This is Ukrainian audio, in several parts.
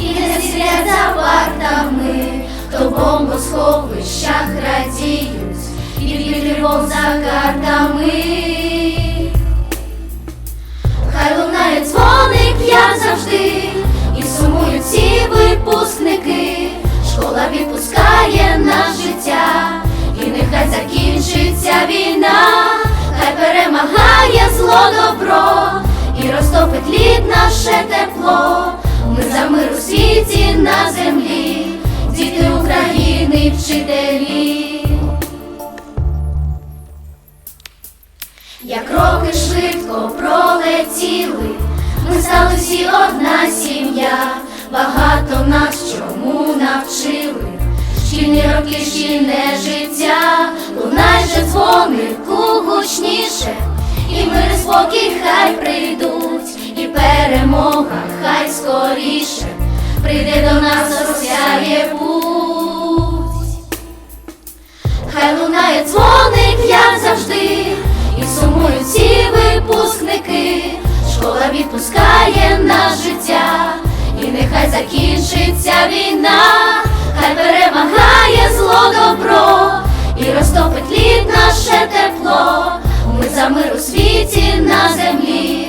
і не сидять за партами, то бомбосховищах радіють, і від тривог за картами. Хай лунає дзвоник, як завжди, і сумують всі випускники. Школа відпускає на життя, і нехай закінчиться війна, хай перемагає зло добро, і розтопить лід наше тепло. Ми за мир у світі на землі, діти України, вчителі. Як роки швидко пролетіли, ми стали всі одна сім'я, багато нас чому навчили, шкільні роки, шкільне життя, лунай же дзвонику гучніше, і мир і спокій хай прийдуть, перемога хай скоріше, прийде до нас, розсяє путь. Хай лунає дзвоник, як завжди, і сумують всі випускники. Школа відпускає на життя, і нехай закінчиться війна, хай перемагає зло добро, і розтопить лід наше тепло. Ми за мир у світі на землі,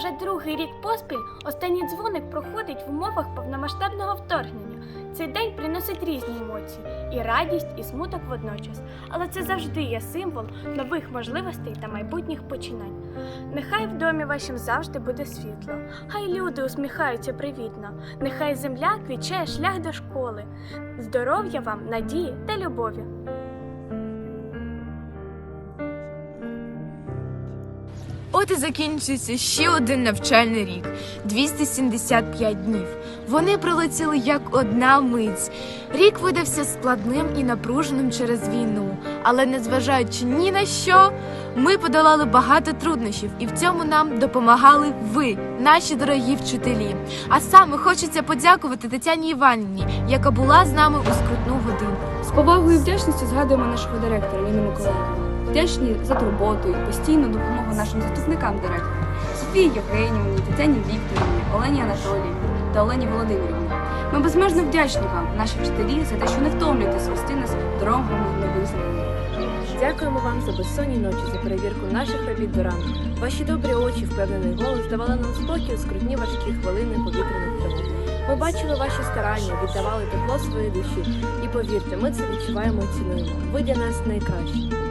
Уже другий рік поспіль останній дзвоник проходить в умовах повномасштабного вторгнення. Цей день приносить різні емоції і радість, і смуток водночас. Але це завжди є символ нових можливостей та майбутніх починань. Нехай в домі вашим завжди буде світло, хай люди усміхаються привітно, нехай земля квічає шлях до школи. Здоров'я вам, надії та любові. От і закінчується ще один навчальний рік 275 днів. Вони пролетіли як одна мить. Рік видався складним і напруженим через війну. Але незважаючи ні на що, ми подолали багато труднощів, і в цьому нам допомагали ви, наші дорогі вчителі. А саме хочеться подякувати Тетяні Іванівні, яка була з нами у скрутну годину. З повагою і вдячністю згадуємо нашого директора Ніну Миколаївну. Вдячні за турботу і постійну допомогу нашим заступникам директора Софії Євгенівні, Тетяні Вікторівні, Олені Анатоліївні та Олені Володимирівні. Ми безмежно вдячні вам, наші вчителі, за те, що не втомлюєтесь вести нас дорогами нових знань. Дякуємо вам за безсонні ночі, за перевірку наших робіт до ранку. Ваші добрі очі, впевнений голос давали нам спокій у скрутні важкі хвилини повітряних тривог. Ми бачили ваші старання, віддавали тепло своєї душі. І повірте, ми це відчуваємо і цінуємо. Ви для нас найкращі.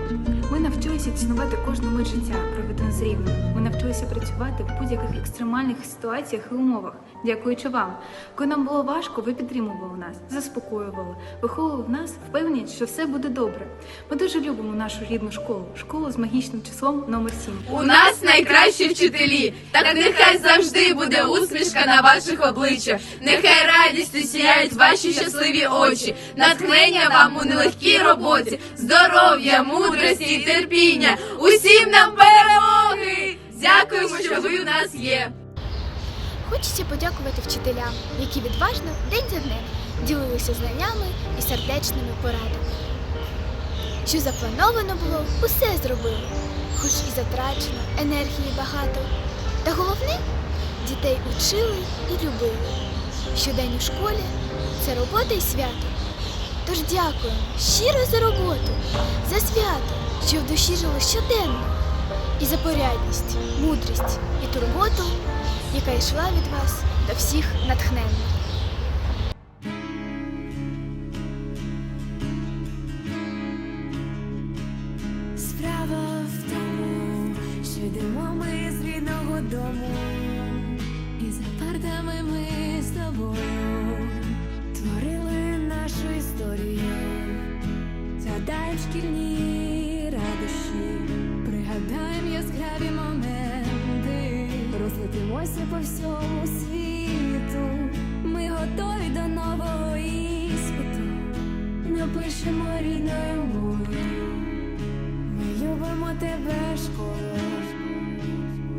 Навчилися цінувати кожну мить життя, проведену з рівнем. Ми навчилися працювати в будь-яких екстремальних ситуаціях і умовах. Дякуючи вам. Коли нам було важко, ви підтримували нас, заспокоювали, виховували в нас впевненість, що все буде добре. Ми дуже любимо нашу рідну школу, школу з магічним числом номер 7. У нас найкращі вчителі, так нехай завжди буде усмішка на ваших обличчях. Нехай радістю сіяють ваші щасливі очі, натхнення вам у нелегкій роботі, здоров'я, мудрості терпіння. Усім нам перемоги! Дякуємо, що ви у нас є. Хочеться подякувати вчителям, які відважно день за днем ділилися знаннями і сердечними порадами. Що заплановано було, усе зробили, хоч і затрачено, енергії багато. Та головне, дітей учили і любили. Щодень у школі це робота і свято. Тож дякуємо щиро за роботу, за свято, що в душі жило щоденно, і за порядність, мудрість і турботу, яка йшла від вас до всіх натхненно. Розлетимося по всьому світу. Ми готові до нового іспиту, напишемо рідною мовою. Ми любимо тебе, школо.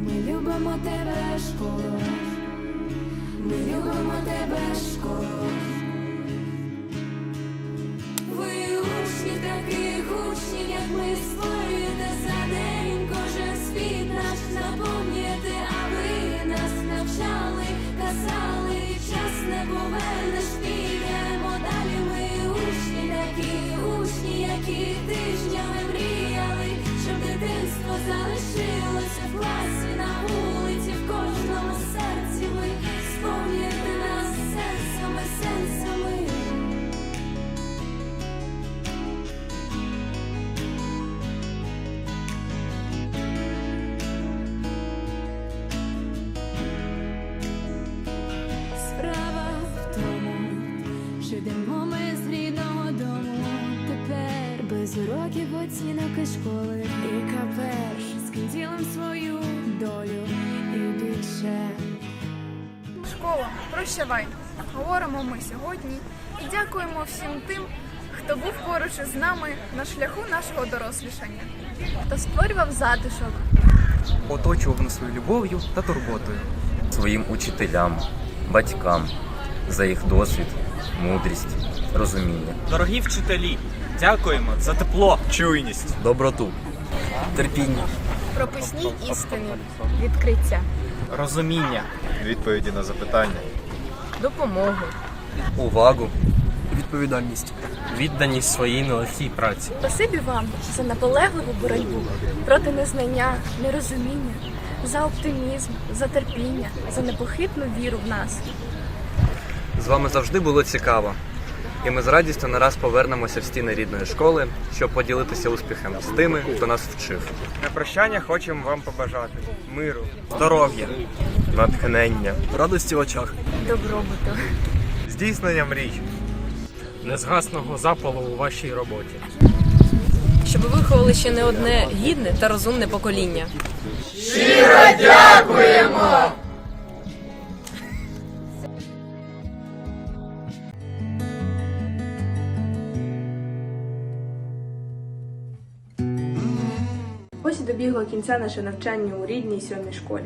Ми любимо тебе, школо. Ми любимо тебе, школо. Ви учні таких учнів, як ми створюєте без уроків оцінок і школи. Яка перш з ким свою долю і більше. Школа, прощавай. Говоримо ми сьогодні і дякуємо всім тим, хто був поруч із нами на шляху нашого дорослішання, хто створював затишок, оточував нас своєю любов'ю та турботою. своїм учителям, батькам за їх досвід, мудрість, розуміння. Дорогі вчителі, дякуємо за тепло, чуйність, Доброту, терпіння, прописні істини, відкриття. розуміння, відповіді на запитання, Допомогу. увагу, відповідальність, відданість своїй нелегкій праці. Спасибі вам за наполегливу боротьбу проти незнання, нерозуміння, за оптимізм, за терпіння, за непохитну віру в нас. З вами завжди було цікаво. І ми з радістю не раз повернемося в стіни рідної школи, щоб поділитися успіхами з тими, хто нас вчив. На прощання хочемо вам побажати миру, здоров'я, натхнення, радості в очах, Добробуту. здійснення мрій, незгасного запалу у вашій роботі. Щоб виховали ще не одне гідне та розумне покоління. Ось і добігло кінця наше навчання у рідній сьомій школі.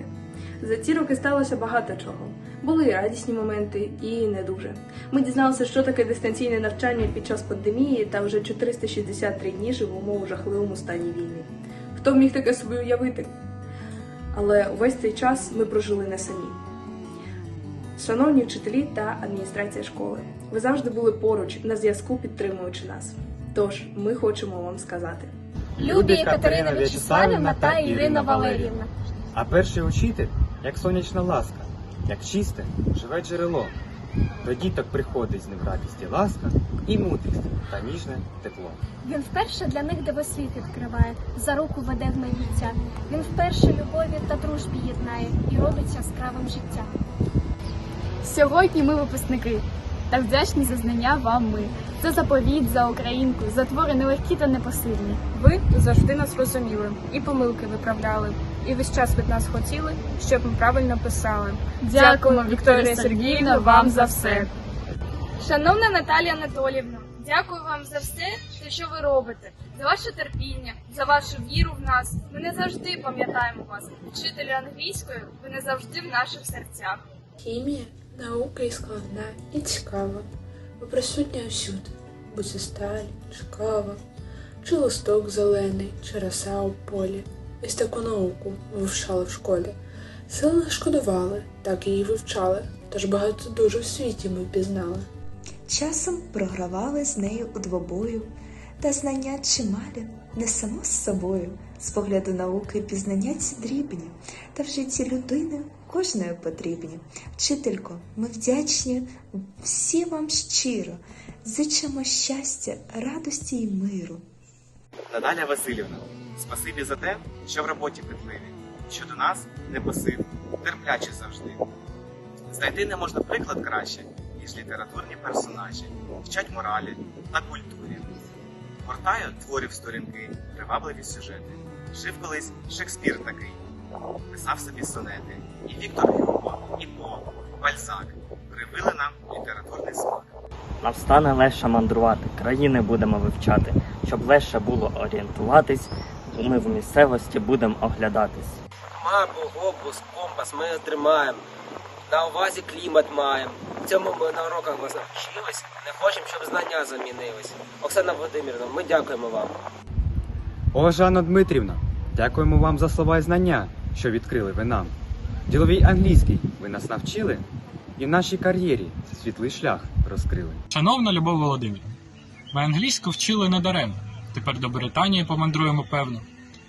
За ці роки сталося багато чого. Були і радісні моменти, і не дуже. Ми дізналися, що таке дистанційне навчання під час пандемії та вже 463 дні живемо у жахливому стані війни. Хто міг таке собі уявити? Але увесь цей час ми прожили не самі. Шановні вчителі та адміністрація школи, ви завжди були поруч на зв'язку, підтримуючи нас. Тож ми хочемо вам сказати. Любі Катерина В'ячеславівна та Ірина Валеріївна. А перший учитель, як сонячна ласка, як чисте, живе джерело. До діток приходить з ним радість і ласка, і мудрість та ніжне тепло. Він вперше для них дивосвіт відкриває, за руку веде в майбуття. Він вперше любові та дружбі єднає і робить яскравим життя. Сьогодні ми випускники та вдячні за знання вам ми. За заповіт, за українку, за твори нелегкі та непосильні. Ви завжди нас розуміли і помилки виправляли, і весь час від нас хотіли, щоб ми правильно писали. Дякуємо, Вікторія Сергіївна, вам за все. Шановна Наталія Анатоліївна, дякую вам за все, що ви робите, за ваше терпіння, за вашу віру в нас. Ми не завжди пам'ятаємо вас. Вчителі англійської, ви не завжди в наших серцях. Хімія наука і складна, і цікава, бо присутня всюди, будь це сталь, чи кава, чи листок зелений, чи роса у полі. Ось таку науку вивчали в школі. Сили не шкодували, так її вивчали, тож багато дуже в світі ми пізнали. Часом програвали з нею у двобою, та знання чималі, не само з собою. З погляду науки пізнання ці дрібні, та в житті людини кожної потрібні. Вчителько, ми вдячні всі вам щиро, зичимо щастя, радості й миру. Наталя Васильівна, спасибі за те, що в роботі питливі. що до нас не посив, терпляче завжди. Знайти не можна приклад краще, ніж літературні персонажі, вчать моралі та культурі. Гортаю творів сторінки, привабливі сюжети. Жив колись Шекспір такий, писав собі сонети. І Віктор Гюго, і По, Бальзак привили нам літературний смак. Нам стане легше мандрувати, країни будемо вивчати. Щоб легше було орієнтуватись, ми в місцевості будемо оглядатись. Мапу, глобус, компас ми тримаємо. На увазі клімат маємо. Цьому ми на уроках вас навчились. Не хочемо, щоб знання замінились. Оксана Володимирівна, ми дякуємо вам. О, Жанна Дмитрівна, дякуємо вам за слова і знання, що відкрили ви нам. Діловій англійський ви нас навчили і в нашій кар'єрі світлий шлях розкрили. Шановна Любов Володимирівна, ми англійську вчили недаремно. Тепер до Британії помандруємо, певно.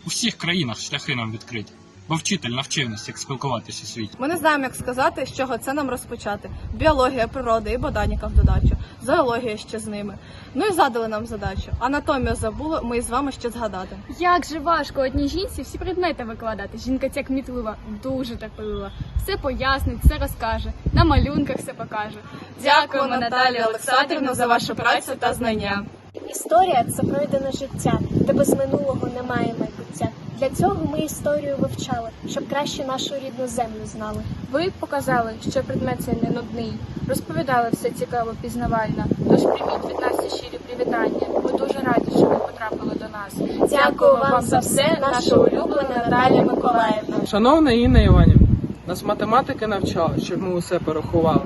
У всіх країнах шляхи нам відкриті, бо вчитель навчив нас, як спілкуватися у світі. Ми не знаємо, як сказати, з чого це нам розпочати. Біологія, природа і ботаніка в додачу, зоологія ще з ними. Ну і задали нам задачу. Анатомію забули, ми з вами ще згадати. Як же важко одній жінці всі предмети викладати. Жінка ця кмітлива, дуже терпелива. Все пояснить, все розкаже, на малюнках все покаже. Дякуємо, Наталія Олександрівна, за вашу працю та знання. Історія це пройдене життя, де без минулого немає майбуття. Для цього ми історію вивчали, щоб краще нашу рідну землю знали. Ви показали, що предмет цей не нудний. Розповідали все цікаво, пізнавально. Тож прийміть від нас щирі привітання. Ми дуже раді, що ви потрапили до нас. Дякую вам за все, наша улюблена Наталія Миколаївна. Шановна Інна Іванівна, нас математики навчали, щоб ми усе порахували.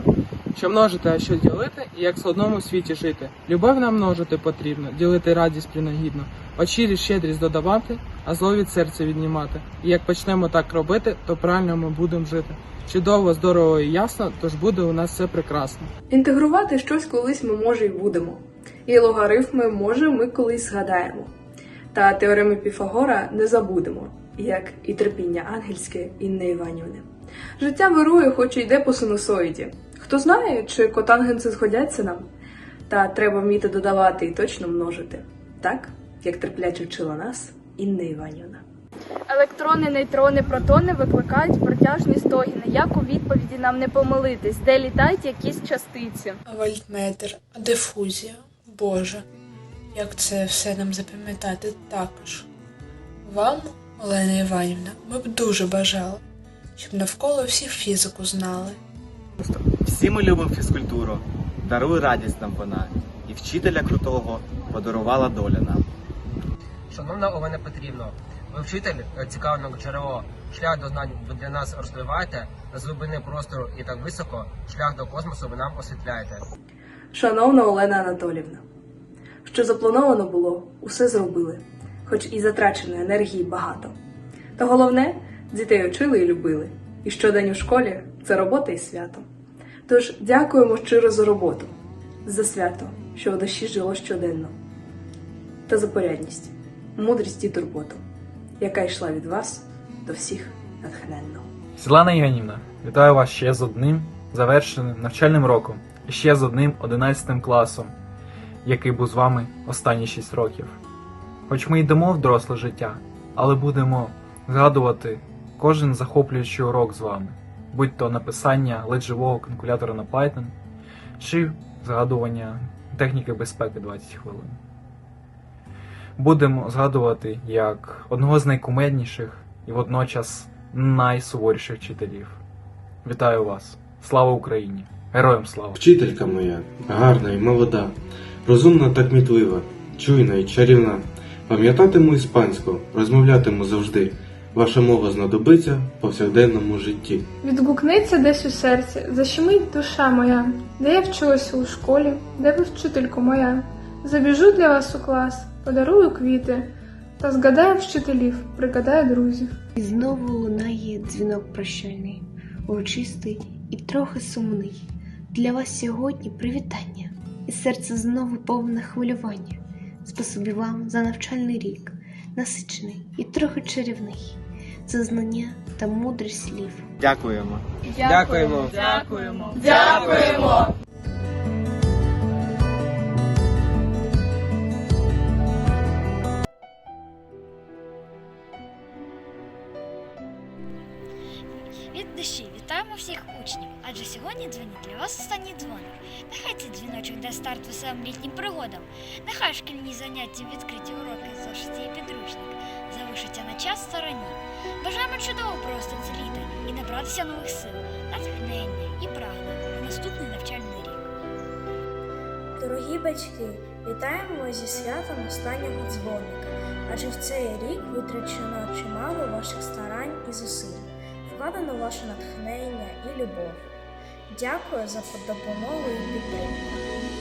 Що множити, а що ділити, і як в одному світі жити. Любов нам множити потрібно, ділити радість принагідно, очірі щедрість додавати, а зло від серця віднімати. І як почнемо так робити, то правильно ми будемо жити. Чудово, здорово і ясно, тож буде у нас все прекрасно. Інтегрувати щось колись ми може й будемо. І логарифми може ми колись згадаємо. Та теореми Піфагора не забудемо, як і терпіння ангельське Інни Іванівни. Життя вирує, хоч і йде по синусоїді. Хто знає, чи котангенси згодяться нам? Та треба вміти додавати і точно множити. Так, як терпляче вчила нас Інна Іванівна. Електрони, нейтрони, протони викликають протяжні стогіни. Як у відповіді нам не помилитись, де літають якісь частиці. Вольтметр, дифузія. Боже, як це все нам запам'ятати також. Вам, Олена Іванівна, ми б дуже бажали, щоб навколо всі фізику знали. Всі ми любимо фізкультуру, даруй радість нам вона, і вчителя крутого подарувала доля нам. Шановна Олена Петрівна, ви вчитель е, цікаве джерело. Шлях до знань ви для нас розкриваєте, з глибини простору і так високо, шлях до космосу ви нам освітляєте. Шановна Олена Анатолівна, що заплановано було, усе зробили, хоч і затраченої енергії багато. Та головне, дітей учили і любили. І щодень у школі це робота і свято. Тож дякуємо щиро за роботу, за свято, що в душі жило щоденно, та за порядність, мудрість і турботу, яка йшла від вас до всіх натхненно. Світлана Євгенівна, вітаю вас ще з одним завершеним навчальним роком і ще з одним 11 класом, який був з вами останні 6 років. Хоч ми йдемо в доросле життя, але будемо згадувати кожен захоплюючий урок з вами, будь то написання ледь живого калькулятора на Python, чи згадування техніки безпеки 20 хвилин. Будемо згадувати як одного з найкумедніших і водночас найсуворіших вчителів. Вітаю вас! Слава Україні! Героям слава! Вчителька моя, гарна і молода, розумна та кмітлива, чуйна і чарівна. Пам'ятатиму іспанську, розмовлятиму завжди. Ваша мова знадобиться в повсякденному житті. Відгукнеться десь у серці, защемить душа моя, де я вчилася у школі, де ви вчителько моя. Забіжу для вас у клас, подарую квіти, та згадаю вчителів, пригадаю друзів. І знову лунає дзвінок прощальний, урочистий і трохи сумний. Для вас сьогодні привітання, і серце знову повне хвилювання. Спасибі вам за навчальний рік, насичений і трохи чарівний, за знання та мудрість слів. Дякуємо. Дякуємо. Дякуємо. Дякуємо! Від душі вітаємо всіх учнів, адже сьогодні дзвонить для вас останній дзвоник. Нехай цей дзвіночок дасть старт веселим літнім пригодам. Нехай шкільні заняття, відкриті уроки, зошиті і підручник залишаться на час стороні. Бажаємо чудово просто це літо і набратися нових сил, натхнення і прагнення на наступний навчальний рік. Дорогі батьки, вітаємо вас зі святом останнього дзвоника, адже в цей рік витрачено чимало ваших старань і зусиль, вкладено ваше натхнення і любов. Дякую за допомогу і підтримку.